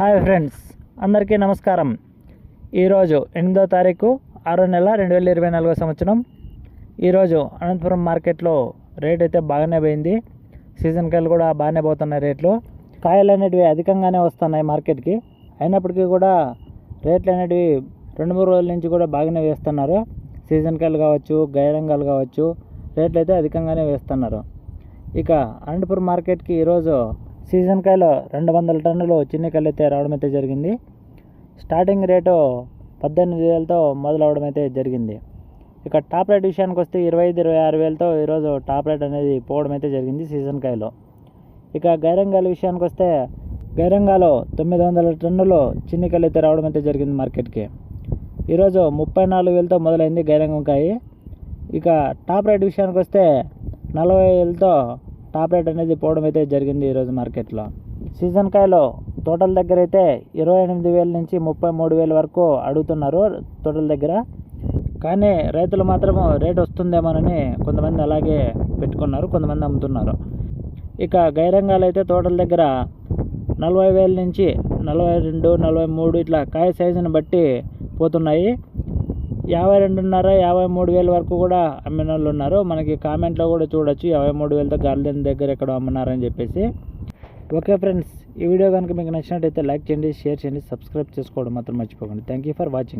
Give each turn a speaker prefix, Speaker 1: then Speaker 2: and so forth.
Speaker 1: hi friends అందరికీ నమస్కారం ఈరోజు ఎనిమిదో తారీఖు ఆరో నెల రెండు వేల ఇరవై నాలుగో సంవత్సరం ఈరోజు అనంతపురం మార్కెట్లో రేట్ అయితే బాగానే పోయింది సీజన్ కాయలు కూడా బాగానే పోతున్నాయి రేట్లు కాయలు అనేటివి అధికంగానే వస్తున్నాయి మార్కెట్కి అయినప్పటికీ కూడా రేట్లు అనేటివి రెండు మూడు రోజుల నుంచి కూడా బాగానే వేస్తున్నారు సీజన్ కాయలు కావచ్చు గైరంగాలు కావచ్చు రేట్లు అయితే అధికంగానే వేస్తున్నారు ఇక అనంతపురం మార్కెట్కి ఈరోజు సీజన్కాయలో రెండు వందల టన్నులు చిన్నికాయలు అయితే రావడం అయితే జరిగింది స్టార్టింగ్ రేటు పద్దెనిమిది వేలతో మొదలవడం అయితే జరిగింది ఇక టాప్ రేట్ విషయానికి వస్తే ఇరవై ఐదు ఇరవై ఆరు వేలతో ఈరోజు టాప్ రేట్ అనేది పోవడం అయితే జరిగింది సీజన్ కాయలో ఇక గైరంగాల విషయానికి వస్తే గైరంగాలు తొమ్మిది వందల టన్నులు చిన్నికాయలు అయితే రావడం అయితే జరిగింది మార్కెట్కి ఈరోజు ముప్పై నాలుగు వేలతో మొదలైంది గైరంగం కాయ ఇక టాప్ రేట్ విషయానికి వస్తే నలభై వేలతో టాప్ రేట్ అనేది పోవడం అయితే జరిగింది ఈరోజు మార్కెట్లో సీజన్ కాయలో తోటల దగ్గర అయితే ఇరవై ఎనిమిది వేల నుంచి ముప్పై మూడు వేల వరకు అడుగుతున్నారు తోటల దగ్గర కానీ రైతులు మాత్రము రేట్ వస్తుందేమోనని కొంతమంది అలాగే పెట్టుకున్నారు కొంతమంది అమ్ముతున్నారు ఇక గైరంగాలు అయితే తోటల దగ్గర నలభై వేల నుంచి నలభై రెండు నలభై మూడు ఇట్లా కాయ సైజుని బట్టి పోతున్నాయి యాభై రెండున్నర యాభై మూడు వేల వరకు కూడా అమ్మిన వాళ్ళు ఉన్నారు మనకి కామెంట్లో కూడా చూడొచ్చు యాభై మూడు వేలతో గార్డెన్ దగ్గర ఎక్కడో అమ్మన్నారని చెప్పేసి ఓకే ఫ్రెండ్స్ ఈ వీడియో కనుక మీకు నచ్చినట్టయితే లైక్ చేయండి షేర్ చేయండి సబ్స్క్రైబ్ చేసుకోవడం మాత్రం మర్చిపోకండి థ్యాంక్ యూ ఫర్ వాచింగ్